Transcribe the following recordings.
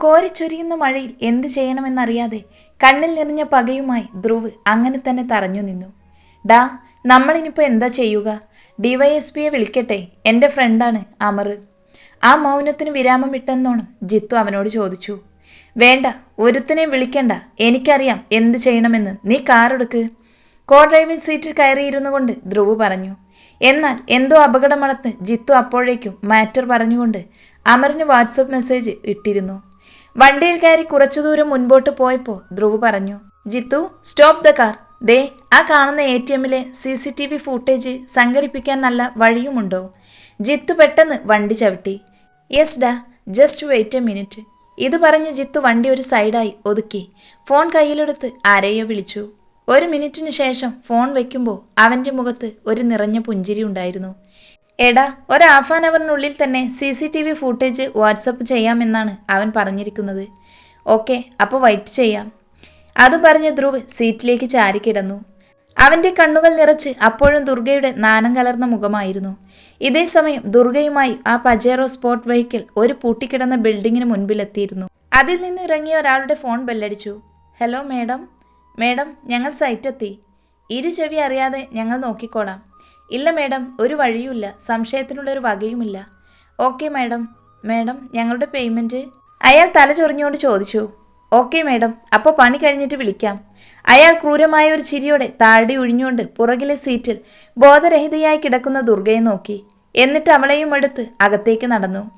കോരിച്ചൊരിയുന്ന മഴയിൽ എന്ത് ചെയ്യണമെന്നറിയാതെ കണ്ണിൽ നിറഞ്ഞ പകയുമായി ധ്രുവ് അങ്ങനെ തന്നെ തറഞ്ഞു നിന്നു. ഡാ നമ്മളിനിപ്പോൾ എന്താ ചെയ്യുക? ഡിവൈഎസ്പിയെ വിളിക്കട്ടെ. എന്റെ ഫ്രണ്ടാണ് അമർ. ആ മൗനത്തിന് വിരാമം വിട്ടെന്നോണം ജിത്തു അവനോട് ചോദിച്ചു. വേണ്ട ഒരുത്തനെയും വിളിക്കണ്ട. എനിക്കറിയാം എന്ത് ചെയ്യണമെന്ന്. നീ കാറെടുക്ക്. കോ ഡ്രൈവിംഗ് സീറ്റിൽ കയറിയിരുന്നു കൊണ്ട് ധ്രുവ് പറഞ്ഞു. എന്നാൽ എന്തോ അപകടമണത്ത് ജിത്തു അപ്പോഴേക്കും മാറ്റർ പറഞ്ഞുകൊണ്ട് അമറിന് വാട്സപ്പ് മെസ്സേജ് ഇട്ടിരുന്നു. വണ്ടിയിൽ കയറി കുറച്ചു ദൂരം മുൻപോട്ട് പോയപ്പോൾ ധ്രുവ് പറഞ്ഞു ജിത്തു സ്റ്റോപ്പ് ദ കാർ. ദേ ആ കാണുന്ന എ ടി എമ്മിലെ C C T V footage സംഘടിപ്പിക്കാൻ നല്ല വഴിയുമുണ്ടോ? ജിത്തു പെട്ടെന്ന് വണ്ടി ചവിട്ടി. യെസ് ഡാ. ജസ്റ്റ് വെയിറ്റ് എ മിനിറ്റ് ഇത് പറഞ്ഞ് ജിത്തു വണ്ടി ഒരു സൈഡായി ഒതുക്കി. ഫോൺ കയ്യിലെടുത്ത് ആരെയോ വിളിച്ചു. ഒരു മിനിറ്റിനു ശേഷം ഫോൺ വയ്ക്കുമ്പോൾ അവന്റെ മുഖത്ത് ഒരു നിറഞ്ഞ പുഞ്ചിരി ഉണ്ടായിരുന്നു. എടാ ഒരു ഹാഫ് ആൻ അവറിനുള്ളിൽ തന്നെ C C T V footage WhatsApp ചെയ്യാമെന്നാണ് അവൻ പറഞ്ഞിരിക്കുന്നത്. ഓക്കെ അപ്പോൾ വൈറ്റ് ചെയ്യാം. അത് പറഞ്ഞ് ധ്രുവ് സീറ്റിലേക്ക് ചാരിക്കിടന്നു അവന്റെ കണ്ണുകൾ നിറച്ച് അപ്പോഴും ദുർഗയുടെ നാനം കലർന്ന മുഖമായിരുന്നു. ഇതേ സമയം ദുർഗയുമായി ആ പജേറോ സ്പോർട്ട് വെഹിക്കിൾ ഒരു പൂട്ടിക്കിടന്ന ബിൽഡിങ്ങിന് മുൻപിലെത്തിയിരുന്നു. അതിൽ നിന്ന് ഇറങ്ങിയ ഒരാളുടെ ഫോൺ ബെല്ലടിച്ചു. Hello madam. മേഡം ഞങ്ങൾ സൈറ്റെത്തി. ഇരു ചെവി അറിയാതെ ഞങ്ങൾ നോക്കിക്കോളാം. ഇല്ല മേഡം ഒരു വഴിയുമില്ല. സംശയത്തിനുള്ളൊരു വകയുമില്ല. Okay madam. മാഡം ഞങ്ങളുടെ പേയ്മെന്റ് അയാൾ തല ചൊറിഞ്ഞുകൊണ്ട് ചോദിച്ചു. ഓക്കെ മാഡം അപ്പോൾ പണി കഴിഞ്ഞിട്ട് വിളിക്കാം. അയാൾ ക്രൂരമായ ഒരു ചിരിയോടെ താഴടി ഒഴിഞ്ഞുകൊണ്ട് പുറകിലെ സീറ്റിൽ ബോധരഹിതയായി കിടക്കുന്ന ദുർഗയെ നോക്കി. എന്നിട്ട് അവളെയും എടുത്ത് അകത്തേക്ക് നടന്നു.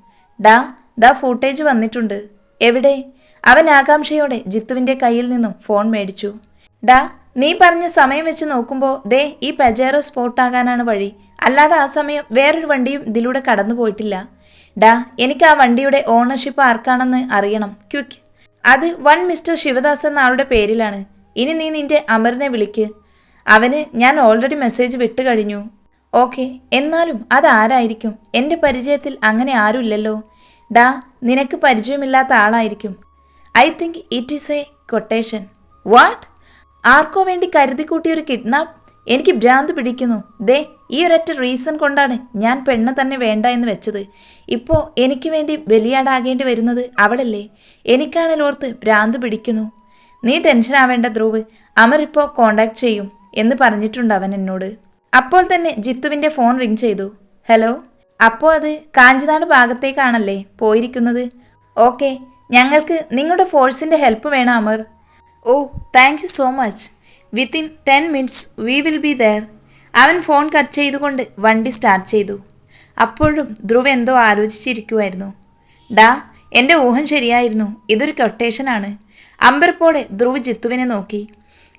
ഡാ ദ ഫൂട്ടേജ് വന്നിട്ടുണ്ട്. എവിടെ? അവൻ ആകാംക്ഷയോടെ ജിത്തുവിന്റെ കയ്യിൽ നിന്നും ഫോൺ മേടിച്ചു. ഡാ നീ പറഞ്ഞ സമയം വെച്ച് നോക്കുമ്പോൾ ദേ ഈ പെജേറോ സ്പോട്ടാകാനാണ് വഴി. അല്ലാതെ ആ സമയം വേറൊരു വണ്ടിയും ഇതിലൂടെ കടന്നു പോയിട്ടില്ല. ഡാ എനിക്ക് ആ വണ്ടിയുടെ ഓണർഷിപ്പ് ആർക്കാണെന്ന് അറിയണം. ക്വിക്ക് അത് വൺ മിസ്റ്റർ ശിവദാസ് എന്ന ആളുടെ പേരിലാണ്. ഇനി നീ നിന്റെ അമറിനെ വിളിക്ക്. അവന് ഞാൻ ഓൾറെഡി മെസ്സേജ് വിട്ടു കഴിഞ്ഞു. ഓക്കെ എന്നാലും അതാരായിരിക്കും? എന്റെ പരിചയത്തിൽ അങ്ങനെ ആരുമില്ലല്ലോ. ഡാ നിനക്ക് പരിചയമില്ലാത്ത ആളായിരിക്കും. I think it is a quotation. What? ആർക്കോ വേണ്ടി കരുതി കൂട്ടിയൊരു കിഡ്നാപ്പ് എനിക്ക് ഭ്രാന്ത് പിടിക്കുന്നു. ദേ ഈ ഒരൊറ്റ റീസൺ കൊണ്ടാണ് ഞാൻ പെണ്ണെ തന്നെ വേണ്ട എന്ന് വെച്ചത്. ഇപ്പോൾ എനിക്ക് വേണ്ടി ബലിയാടാകേണ്ടി വരുന്നത് അവളല്ലേ? എനിക്കാണല്ലോ ഓർത്ത് ഭ്രാന്ത് പിടിക്കുന്നു. നീ ടെൻഷൻ ആവേണ്ട ധ്രുവ്. അമർ ഇപ്പോൾ കോണ്ടാക്ട് ചെയ്യും എന്ന് പറഞ്ഞിട്ടുണ്ട് അവൻ എന്നോട്. അപ്പോൾ തന്നെ ജിത്തുവിന്റെ ഫോൺ റിങ് ചെയ്തു. ഹലോ അപ്പോൾ അത് കാഞ്ചിനാട് ഭാഗത്തേക്കാണല്ലേ പോയിരിക്കുന്നത്? ഓക്കെ ഞങ്ങൾക്ക് നിങ്ങളുടെ ഫോഴ്സിന്റെ ഹെൽപ്പ് വേണം Amar. Oh thank you so much within ten minutes we will be there അവൻ ഫോൺ കട്ട് ചെയ്തുകൊണ്ട് വണ്ടി സ്റ്റാർട്ട് ചെയ്തു. അപ്പോഴും ധ്രുവ് എന്തോ ആലോചിച്ചിരിക്കുമായിരുന്നു ഡാ എന്റെ ഊഹം ശരിയായിരുന്നു. ഇതൊരു കൊട്ടേഷനാണ് അമ്പരപ്പോടെ ധ്രുവ് ജിത്തുവിനെ നോക്കി.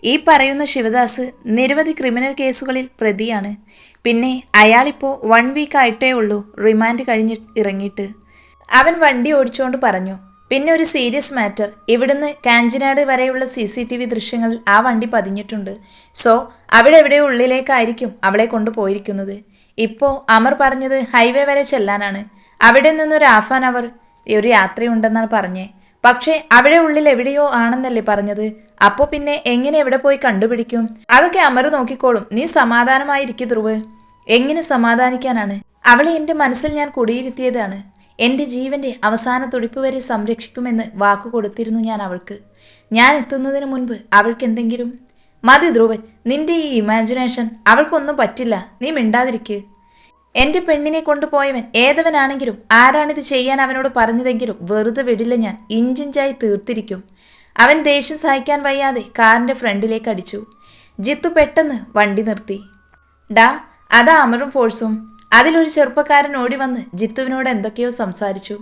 ഈ പറയുന്ന ശിവദാസ് നിരവധി ക്രിമിനൽ കേസുകളിൽ പ്രതിയാണ്. പിന്നെ അയാളിപ്പോൾ വൺ വീക്ക് ആയിട്ടേ ഉള്ളൂ. റിമാൻഡ് കഴിഞ്ഞ് ഇറങ്ങിയിട്ട്. അവൻ വണ്ടി ഓടിച്ചുകൊണ്ട് പറഞ്ഞു. പിന്നെ ഒരു സീരിയസ് മാറ്റർ ഇവിടുന്ന് കാഞ്ചിനാട് വരെയുള്ള സി സി ടി വി ദൃശ്യങ്ങളിൽ ആ വണ്ടി പതിഞ്ഞിട്ടുണ്ട്. സോ അവിടെ എവിടെ ഉള്ളിലേക്കായിരിക്കും അവളെ കൊണ്ടുപോയിരിക്കുന്നത്? ഇപ്പോൾ അമർ പറഞ്ഞത് ഹൈവേ വരെ ചെല്ലാനാണ്. അവിടെ നിന്നൊരു ഹാഫ് ആൻ അവർ ഒരു യാത്രയുണ്ടെന്നാണ് പറഞ്ഞേ. പക്ഷേ അവിടെ ഉള്ളിൽ എവിടെയോ ആണെന്നല്ലേ പറഞ്ഞത്. അപ്പോൾ പിന്നെ എങ്ങനെ എവിടെ പോയി കണ്ടുപിടിക്കും? അതൊക്കെ അമർ നോക്കിക്കോളും. നീ സമാധാനമായിരിക്കും ധ്രുവ്. എങ്ങനെ സമാധാനിക്കാനാണ്? അവളെ എന്റെ മനസ്സിൽ ഞാൻ കുടിയിരുത്തിയതാണ്. എന്റെ ജീവന്റെ അവസാന തുടിപ്പ് വരെ സംരക്ഷിക്കുമെന്ന് വാക്കു കൊടുത്തിരുന്നു ഞാൻ അവൾക്ക്. ഞാൻ എത്തുന്നതിന് മുൻപ് അവൾക്ക് എന്തെങ്കിലും? മതി ധ്രുവൻ നിന്റെ ഈ ഇമാജിനേഷൻ അവൾക്കൊന്നും പറ്റില്ല. നീ മിണ്ടാതിരിക്കുക എന്റെ പെണ്ണിനെ കൊണ്ടുപോയവൻ ഏതവനാണെങ്കിലും ആരാണിത് ചെയ്യാൻ അവനോട് പറഞ്ഞതെങ്കിലും വെറുതെ വിടില്ല ഞാൻ. ഇഞ്ചിഞ്ചായി തീർത്തിരിക്കും. അവൻ ദേഷ്യം സഹിക്കാൻ വയ്യാതെ കാറിന്റെ ഫ്രണ്ടിലേക്ക് അടിച്ചു. ജിത്തു പെട്ടെന്ന് വണ്ടി നിർത്തി. ഡാ അതാ അമരും ഫോഴ്സും. അതിലൊരു ചെറുപ്പക്കാരൻ ഓടി വന്ന് ജിത്തുവിനോട് എന്തൊക്കെയോ സംസാരിച്ചു.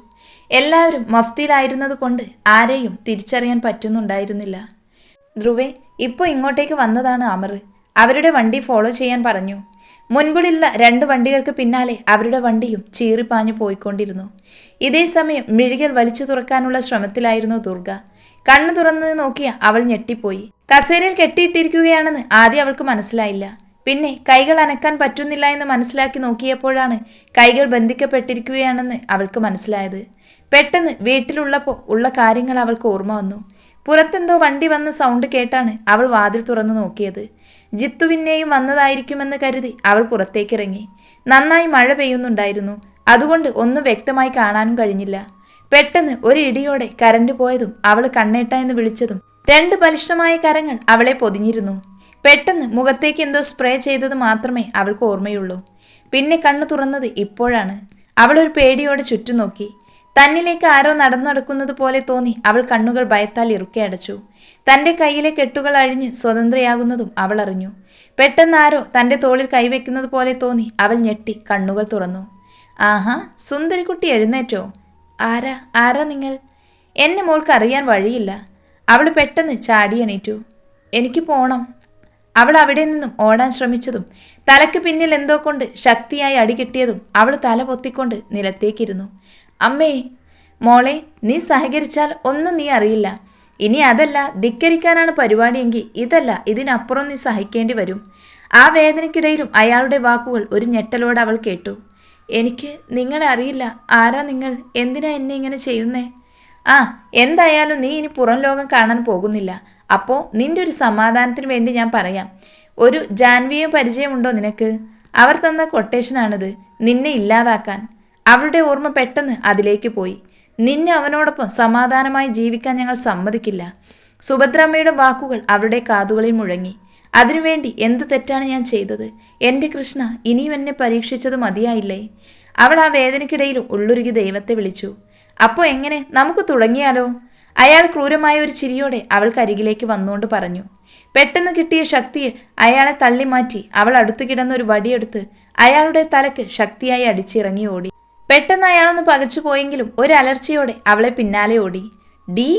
എല്ലാവരും മഫ്തിയിലായിരുന്നത് കൊണ്ട് ആരെയും തിരിച്ചറിയാൻ പറ്റുന്നുണ്ടായിരുന്നില്ല. ധ്രുവെ ഇപ്പോൾ ഇങ്ങോട്ടേക്ക് വന്നതാണ് അമർ. അവരുടെ വണ്ടി ഫോളോ ചെയ്യാൻ പറഞ്ഞു. മുൻപിലുള്ള രണ്ട് വണ്ടികൾക്ക് പിന്നാലെ അവരുടെ വണ്ടിയും ചീറിപ്പാഞ്ഞു പോയിക്കൊണ്ടിരുന്നു. ഇതേ സമയം മിഴികൾ വലിച്ചു തുറക്കാനുള്ള ശ്രമത്തിലായിരുന്നു ദുർഗ. കണ്ണു തുറന്ന് നോക്കിയ അവൾ ഞെട്ടിപ്പോയി. കസേരയിൽ കെട്ടിയിട്ടിരിക്കുകയാണെന്ന് ആദ്യം അവൾക്ക് മനസ്സിലായില്ല. പിന്നെ കൈകൾ അനക്കാൻ പറ്റുന്നില്ല എന്ന് മനസ്സിലാക്കി നോക്കിയപ്പോഴാണ് കൈകൾ ബന്ധിക്കപ്പെട്ടിരിക്കുകയാണെന്ന് അവൾക്ക് മനസ്സിലായത്. പെട്ടെന്ന് വീട്ടിലുള്ളപ്പോൾ ഉള്ള കാര്യങ്ങൾ അവൾക്ക് ഓർമ്മ വന്നു. പുറത്തെന്തോ വണ്ടി വന്ന സൗണ്ട് കേട്ടാണ് അവൾ വാതിൽ തുറന്നു നോക്കിയത്. ജിത്തുവിനെയും വന്നതായിരിക്കുമെന്ന് കരുതി അവൾ പുറത്തേക്കിറങ്ങി. നന്നായി മഴ പെയ്യുന്നുണ്ടായിരുന്നു. അതുകൊണ്ട് ഒന്നും വ്യക്തമായി കാണാനും കഴിഞ്ഞില്ല. പെട്ടെന്ന് ഒരു ഇടിയോടെ കരണ്ട് പോയതും അവൾ കണ്ണേട്ട എന്ന് വിളിച്ചതും രണ്ട് ബലിഷ്ഠമായ കരങ്ങൾ അവളെ പൊതിഞ്ഞിരുന്നു. പെട്ടെന്ന് മുഖത്തേക്ക് എന്തോ സ്പ്രേ ചെയ്തത് മാത്രമേ അവൾക്ക് ഓർമ്മയുള്ളൂ. പിന്നെ കണ്ണു തുറന്നത് ഇപ്പോഴാണ്. അവൾ ഒരു പേടിയോടെ ചുറ്റും നോക്കി തന്നിലേക്ക് ആരോ നടന്നു നടക്കുന്നത് പോലെ തോന്നി അവൾ കണ്ണുകൾ ഭയത്താൽ ഇറുക്കെ അടച്ചു. തന്റെ കയ്യിലെ കെട്ടുകൾ അഴിഞ്ഞ് സ്വതന്ത്രയാകുന്നതും അവൾ അറിഞ്ഞു. പെട്ടെന്ന് ആരോ തന്റെ തോളിൽ കൈവെക്കുന്നത് പോലെ തോന്നി അവൾ ഞെട്ടി കണ്ണുകൾ തുറന്നു. ആഹാ സുന്ദരിക്കുട്ടി എഴുന്നേറ്റോ? ആരാ ആരാ നിങ്ങൾ? എന്നെ മോൾക്ക് അറിയാൻ വഴിയില്ല. അവൾ പെട്ടെന്ന് ചാടി എണീറ്റു. എനിക്ക് പോണം. അവൾ അവിടെ നിന്നും ഓടാൻ ശ്രമിച്ചതും തലയ്ക്ക് പിന്നിൽ എന്തോ കൊണ്ട് ശക്തിയായി അടികിട്ടിയതും അവൾ തല പൊത്തിക്കൊണ്ട് നിലത്തേക്കിരുന്നു. അമ്മേ മോളെ നീ സഹകരിച്ചാൽ ഒന്നും നീ അറിയില്ല. ഇനി അതല്ല ധിക്കരിക്കാനാണ് പരിപാടിയെങ്കിൽ ഇതല്ല ഇതിനപ്പുറം നീ സഹിക്കേണ്ടി വരും. ആ വേദനയ്ക്കിടയിലും അയാളുടെ വാക്കുകൾ ഒരു ഞെട്ടലോടെ അവൾ കേട്ടു. എനിക്ക് നിങ്ങളെ അറിയില്ല. ആരാ നിങ്ങൾ? എന്തിനാ എന്നെ ഇങ്ങനെ ചെയ്യുന്നേ? ആ എന്തായാലും നീ ഇനി പുറം ലോകം കാണാൻ പോകുന്നില്ല. അപ്പോൾ നിന്റെ ഒരു സമാധാനത്തിന് വേണ്ടി ഞാൻ പറയാം. ഒരു ജാൻവിയും പരിചയമുണ്ടോ നിനക്ക്? അവർ തന്ന കൊട്ടേഷനാണിത് നിന്നെ ഇല്ലാതാക്കാൻ. അവരുടെ ഓർമ്മ പെട്ടെന്ന് അതിലേക്ക് പോയി. നിന്നെ അവനോടൊപ്പം സമാധാനമായി ജീവിക്കാൻ ഞങ്ങൾ സമ്മതിക്കില്ല. സുഭദ്രമ്മയുടെ വാക്കുകൾ അവരുടെ കാതുകളിൽ മുഴങ്ങി. അതിനുവേണ്ടി എന്ത് തെറ്റാണ് ഞാൻ ചെയ്തത്? എന്റെ കൃഷ്ണ ഇനിയും എന്നെ പരീക്ഷിച്ചത് മതിയായില്ലേ അവൾ ആ വേദനയ്ക്കിടയിലും ഉള്ളുരുകി ദൈവത്തെ വിളിച്ചു. അപ്പോൾ എങ്ങനെ? നമുക്ക് തുടങ്ങിയാലോ? അയാൾ ക്രൂരമായ ഒരു ചിരിയോടെ അവൾക്കരികിലേക്ക് വന്നുകൊണ്ട് പറഞ്ഞു പെട്ടെന്ന് കിട്ടിയ ശക്തിയിൽ അയാളെ തള്ളിമാറ്റി അവൾ അടുത്തു കിടന്ന ഒരു വടിയെടുത്ത് അയാളുടെ തലക്ക് ശക്തിയായി അടിച്ചിറങ്ങി ഓടി. പെട്ടെന്ന് അയാളൊന്ന് പകച്ചു പോയെങ്കിലും ഒരു അലർച്ചയോടെ അവളെ പിന്നാലെ ഓടി. ഡി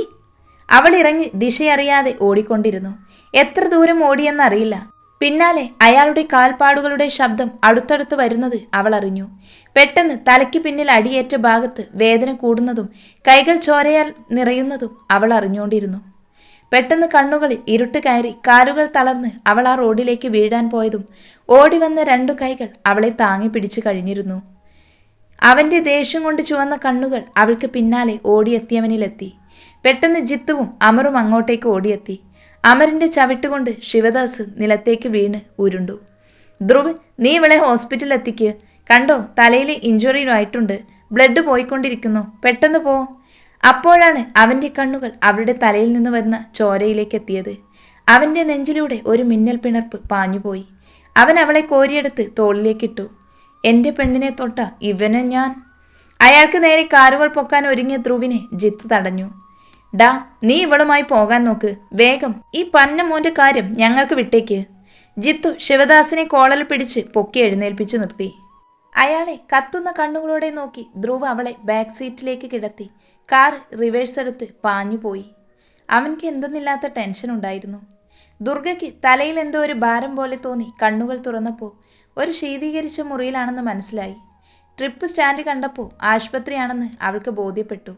അവൾ ഇറങ്ങി ദിശയറിയാതെ ഓടിക്കൊണ്ടിരുന്നു. എത്ര ദൂരം ഓടിയെന്നറിയില്ല. പിന്നാലെ അയാളുടെ കാൽപ്പാടുകളുടെ ശബ്ദം അടുത്തടുത്ത് വരുന്നത് അവൾ അറിഞ്ഞു. പെട്ടെന്ന് തലയ്ക്ക് പിന്നിൽ അടിയേറ്റ ഭാഗത്ത് വേദന കൂടുന്നതും കൈകൾ ചോരയാൽ നിറയുന്നതും അവൾ അറിഞ്ഞുകൊണ്ടിരുന്നു. പെട്ടെന്ന് കണ്ണുകളിൽ ഇരുട്ട് കയറി കാലുകൾ തളർന്ന് അവൾ ആ റോഡിലേക്ക് വീഴാൻ പോയതും ഓടി വന്ന രണ്ടു കൈകൾ അവളെ താങ്ങി പിടിച്ചു കഴിഞ്ഞിരുന്നു. അവന്റെ ദേഷ്യം കൊണ്ട് ചുവന്ന കണ്ണുകൾ അവൾക്ക് പിന്നാലെ ഓടിയെത്തിയവനിലെത്തി. പെട്ടെന്ന് ജിത്തുവും അമറും അങ്ങോട്ടേക്ക് ഓടിയെത്തി. അമറിന്റെ ചവിട്ടുകൊണ്ട് ശിവദാസ് നിലത്തേക്ക് വീണ് ഉരുണ്ടു. ധ്രുവ് നീ ഇവളെ ഹോസ്പിറ്റലിൽ എത്തിക്ക് കണ്ടോ തലയിൽ ഇഞ്ചുറി ആയിട്ടുണ്ട്. ബ്ലഡ് പോയിക്കൊണ്ടിരിക്കുന്നു. പെട്ടെന്ന് പോ. അപ്പോഴാണ് അവന്റെ കണ്ണുകൾ അവരുടെ തലയിൽ നിന്ന് വരുന്ന ചോരയിലേക്ക് എത്തിയത്. അവന്റെ നെഞ്ചിലൂടെ ഒരു മിന്നൽ പിണർപ്പ് പാഞ്ഞുപോയി. അവൻ അവളെ കോരിയെടുത്ത് തോളിലേക്കിട്ടു എന്റെ പെണ്ണിനെ തൊട്ട ഇവനെ ഞാൻ? അയാൾക്ക് നേരെ കാറുകൾ പൊക്കാൻ ഒരുങ്ങിയ ധ്രുവിനെ ജിത്ത് തടഞ്ഞു. ഡാ നീ ഇവളുമായി പോകാൻ നോക്ക്. വേഗം ഈ പന്ന മോന്റെ കാര്യം ഞങ്ങൾക്ക് വിട്ടേക്ക്. ജിത്തു ശിവദാസിനെ കോളൽ പിടിച്ച് പൊക്കി എഴുന്നേൽപ്പിച്ചു നിർത്തി. അയാളെ കത്തുന്ന കണ്ണുകളോടെ നോക്കി ധ്രുവ് അവളെ ബാക്ക് സീറ്റിലേക്ക് കിടത്തി. കാർ റിവേഴ്സ് എടുത്ത് പാഞ്ഞുപോയി അവൻക്ക് എന്തെന്നില്ലാത്ത ടെൻഷൻ ഉണ്ടായിരുന്നു. ദുർഗയ്ക്ക് തലയിൽ എന്തോ ഒരു ഭാരം പോലെ തോന്നി കണ്ണുകൾ തുറന്നപ്പോൾ ഒരു ശീതീകരിച്ച മുറിയിലാണെന്ന് മനസ്സിലായി. ട്രിപ്പ് സ്റ്റാൻഡ് കണ്ടപ്പോൾ ആശുപത്രിയാണെന്ന് അവൾക്ക് ബോധ്യപ്പെട്ടു.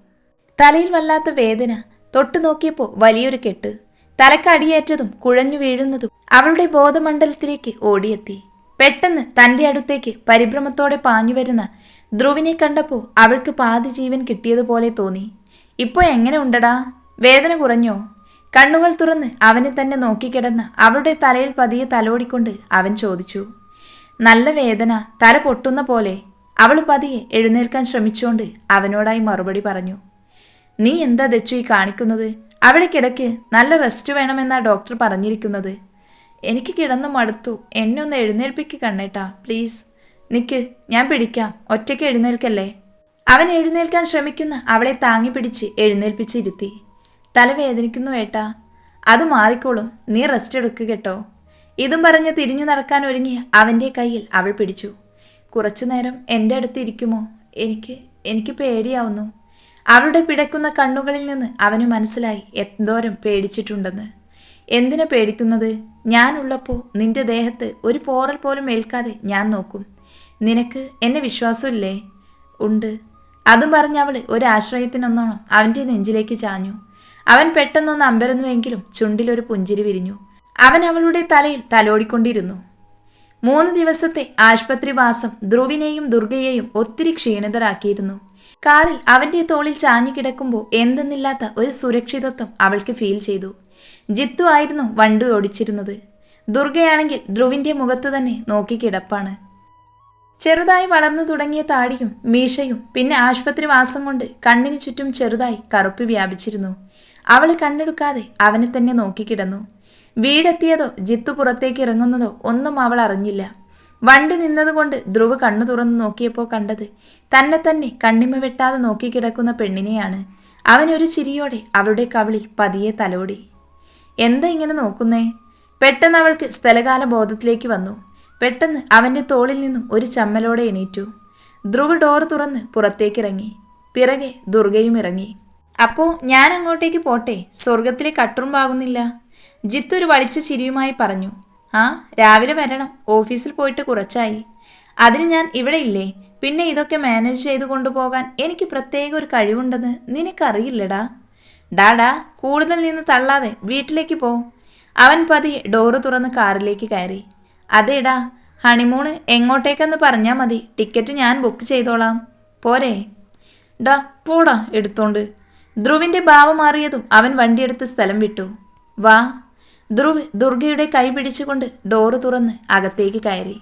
തലയിൽ വല്ലാത്ത വേദന തൊട്ടു നോക്കിയപ്പോൾ വലിയൊരു കെട്ട്. തലക്കടിയേറ്റതും കുഴഞ്ഞു വീഴുന്നതും അവളുടെ ബോധമണ്ഡലത്തിലേക്ക് ഓടിയെത്തി. പെട്ടെന്ന് തന്റെ അടുത്തേക്ക് പരിഭ്രമത്തോടെ പാഞ്ഞു വരുന്ന ധ്രുവിനെ കണ്ടപ്പോൾ അവൾക്ക് പാതി ജീവൻ കിട്ടിയതുപോലെ തോന്നി. ഇപ്പോൾ എങ്ങനെ ഉണ്ടടാ? വേദന കുറഞ്ഞോ? കണ്ണുകൾ തുറന്ന് അവനെ തന്നെ നോക്കിക്കിടന്ന് അവളുടെ തലയിൽ പതിയെ തലോടിക്കൊണ്ട് അവൻ ചോദിച്ചു. നല്ല വേദന തല പൊട്ടുന്ന പോലെ. അവൾ പതിയെ എഴുന്നേൽക്കാൻ ശ്രമിച്ചുകൊണ്ട് അവനോടായി മറുപടി പറഞ്ഞു. നീ എന്താ ദച്ചു ഈ കാണിക്കുന്നത്? അവിടെ കിടക്ക് നല്ല റെസ്റ്റ് വേണമെന്നാ ഡോക്ടർ പറഞ്ഞിരിക്കുന്നത്. എനിക്ക് കിടന്ന് മടുത്തു. എന്നെ ഒന്ന് എഴുന്നേൽപ്പിക്ക് കണ്ണേട്ടാ പ്ലീസ് നിക്ക് ഞാൻ പിടിക്കാം. ഒറ്റയ്ക്ക് എഴുന്നേൽക്കല്ലേ? അവൻ എഴുന്നേൽക്കാൻ ശ്രമിക്കുന്ന അവളെ താങ്ങി പിടിച്ച് എഴുന്നേൽപ്പിച്ചിരുത്തി. തലവേദനിക്കുന്നു ഏട്ടാ. അത് മാറിക്കോളും. നീ റെസ്റ്റ് എടുക്കുക കേട്ടോ. ഇതും പറഞ്ഞ് തിരിഞ്ഞു നടക്കാൻ ഒരുങ്ങി അവന്റെ കയ്യിൽ അവൾ പിടിച്ചു. കുറച്ചു നേരം എന്റെ അടുത്ത് ഇരിക്കുമോ? എനിക്ക് എനിക്ക് പേടിയാവുന്നു. അവളുടെ പിടക്കുന്ന കണ്ണുകളിൽ നിന്ന് അവന് മനസ്സിലായി എന്തോരം പേടിച്ചിട്ടുണ്ടെന്ന്. എന്തിനെ പേടിക്കുന്നത്? ഞാനുള്ളപ്പോൾ നിന്റെ ദേഹത്ത് ഒരു പോറൽ പോലും ഏൽക്കാതെ ഞാൻ നോക്കും. നിനക്ക് എന്നെ വിശ്വാസമില്ലേ? ഉണ്ട്. അതും പറഞ്ഞ് അവൾ ഒരാശ്രയത്തിനൊന്നോണം അവന്റെ നെഞ്ചിലേക്ക് ചാഞ്ഞു. അവൻ പെട്ടെന്നൊന്ന് അമ്പരന്നുവെങ്കിലും ചുണ്ടിലൊരു പുഞ്ചിരി വിരിഞ്ഞു. അവൻ അവളുടെ തലയിൽ തലോടിക്കൊണ്ടിരുന്നു. മൂന്ന് ദിവസത്തെ ആശുപത്രിവാസം ധ്രുവിനെയും ദുർഗയെയും ഒത്തിരി ക്ഷീണിതരാക്കിയിരുന്നു. കാറിൽ അവന്റെ തോളിൽ ചാഞ്ഞു കിടക്കുമ്പോൾ എന്തെന്നില്ലാത്ത ഒരു സുരക്ഷിതത്വം അവൾക്ക് ഫീൽ ചെയ്തു. ജിത്തു ആയിരുന്നു വണ്ടി ഓടിച്ചിരുന്നത്. ദുർഗയാണെങ്കിൽ ധ്രുവിന്റെ മുഖത്ത് തന്നെ നോക്കി കിടപ്പാണ്. ചെറുതായി വളർന്നു തുടങ്ങിയ താടിയും മീശയും പിന്നെ ആശുപത്രി വാസം കൊണ്ട് കണ്ണിന് ചുറ്റും ചെറുതായി കറുപ്പ് വ്യാപിച്ചിരുന്നു. അവൾ കണ്ണെടുക്കാതെ അവനെ തന്നെ നോക്കിക്കിടന്നു വീടെത്തിയതോ ജിത്തു പുറത്തേക്ക് ഇറങ്ങുന്നതോ ഒന്നും അവൾ അറിഞ്ഞില്ല. വണ്ടി നിന്നതുകൊണ്ട് ധ്രുവ് കണ്ണു തുറന്നു നോക്കിയപ്പോൾ കണ്ടത് തന്നെ തന്നെ കണ്ണിമ വെട്ടാതെ നോക്കിക്കിടക്കുന്ന പെണ്ണിനെയാണ്. അവനൊരു ചിരിയോടെ അവളുടെ കവിളിൽ പതിയെ തലോടി. എന്താ ഇങ്ങനെ നോക്കുന്നേ? പെട്ടെന്ന് അവൾക്ക് സ്ഥലകാല ബോധത്തിലേക്ക് വന്നു. പെട്ടെന്ന് അവന്റെ തോളിൽ നിന്നും ഒരു ചമ്മലോടെ എണീറ്റു. ധ്രുവ് ഡോർ തുറന്ന് പുറത്തേക്കിറങ്ങി. പിറകെ ദുർഗയും ഇറങ്ങി. അപ്പോൾ ഞാൻ അങ്ങോട്ടേക്ക് പോട്ടെ? സ്വർഗത്തിലെ കട്ടുറുമ്പാകുന്നില്ല ജിത്ത് ഒരു വളിച്ച ചിരിയുമായി പറഞ്ഞു. ആ രാവിലെ വരണം. ഓഫീസിൽ പോയിട്ട് കുറച്ചായി. അതിന് ഞാൻ ഇവിടെ ഇല്ലേ? പിന്നെ ഇതൊക്കെ മാനേജ് ചെയ്തു കൊണ്ടുപോകാൻ എനിക്ക് പ്രത്യേക ഒരു കഴിവുണ്ടെന്ന് നിനക്കറിയില്ലടാ? ഡാഡാ കൂടുതൽ നിന്ന് തള്ളാതെ വീട്ടിലേക്ക് പോ. അവൻ പതി ഡോറ് തുറന്ന് കാറിലേക്ക് കയറി. അതേടാ ഹണിമൂണ് എങ്ങോട്ടേക്കെന്ന് പറഞ്ഞാൽ മതി. ടിക്കറ്റ് ഞാൻ ബുക്ക് ചെയ്തോളാം. പോരെ. ഡാ പോടാ എടുത്തോണ്ട്. ധ്രുവിന്റെ ഭാവം മാറിയതും അവൻ വണ്ടിയെടുത്ത് സ്ഥലം വിട്ടു. വാ. ധ്രുവ് ദുർഗയുടെ കൈ പിടിച്ചുകൊണ്ട് ഡോറ് തുറന്ന് അകത്തേക്ക് കയറി.